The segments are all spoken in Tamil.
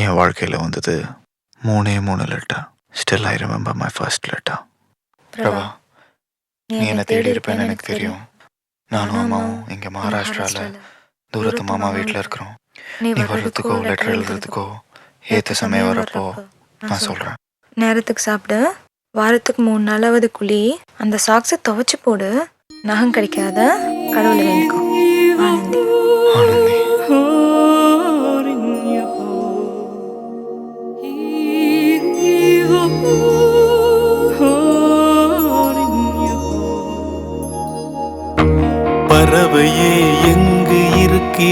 என் வாழ்க்கையில் வந்தது மூணே மூணு letter still I remember my first letter Prabha நீ என்னை தேடி இருப்பேன்னு எனக்கு தெரியும். நானும் அம்மாவும் இங்கே மகாராஷ்டிராவில் தூரத்து மாமா வீட்டில் இருக்கிறோம். நீ வர்றதுக்கோ லெட்டர் எழுதுறதுக்கோ ஏற்ற சமயம் வரப்போ நான் சொல்கிறேன் நேரத்துக்கு சாப்பிடு. வாரத்துக்கு மூணு நாளாவது குழி. அந்த சாக்ஸை துவைச்சு போடு. நகம் கிடைக்காத கடவுளை வேண்டிக்கோ. ஆனந்தி.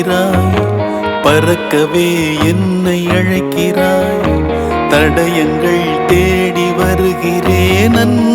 அழைக்கிறாய்? பறக்கவே என்னை அழைக்கிறாய்? தடயங்கள் தேடி வருகிறேன்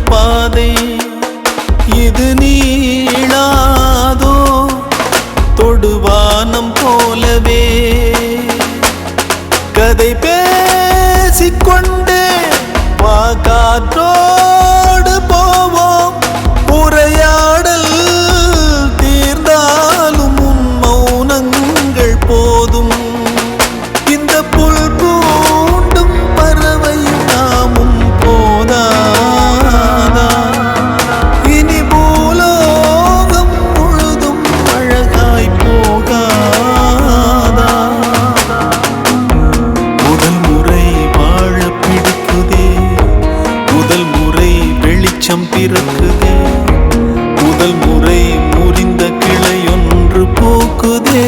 பாதை இது நீளாதோ? தொடுவானம் போலவே. கதை பேசிக்கொண்டே வா காற்றோடு வெளிச்சம் பிறக்குதே. முதல் முறை முறிந்த கிளை ஒன்று போக்குதே.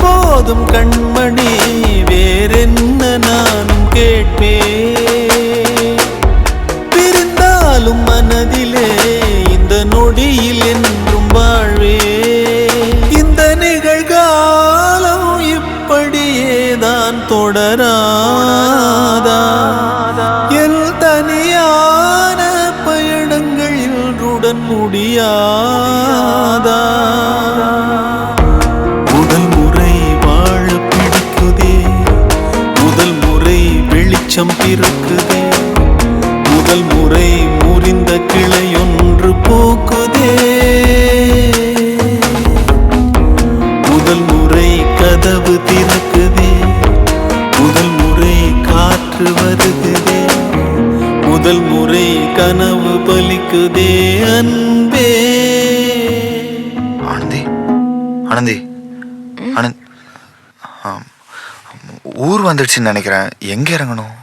போதும் கண்மணி வேறென்ன நானும் கேட்பே. பிரிந்தாலும் மனதிலே இந்த நொடியில் என்றும் வாழ்வே. இந்த நிகழ்காலம் இப்படியே தான் தொடராதா? எல் தனியான பயணங்களில் உடன் முடியாதா? வெளிச்சம் பிறக்குதே முதல் முறை முறிந்த கிளையொன்று பூக்குதே. முதல் முறை கதவு திறக்குதே. முதல் முறை காற்று வருகுதே. முதல் முறை கனவு பலிக்குதே அன்பே. ஆனந்தி ஆனந்தி. ஊர் வந்துடுச்சுன்னு நினைக்கிறேன். எங்கே இறங்கணும்?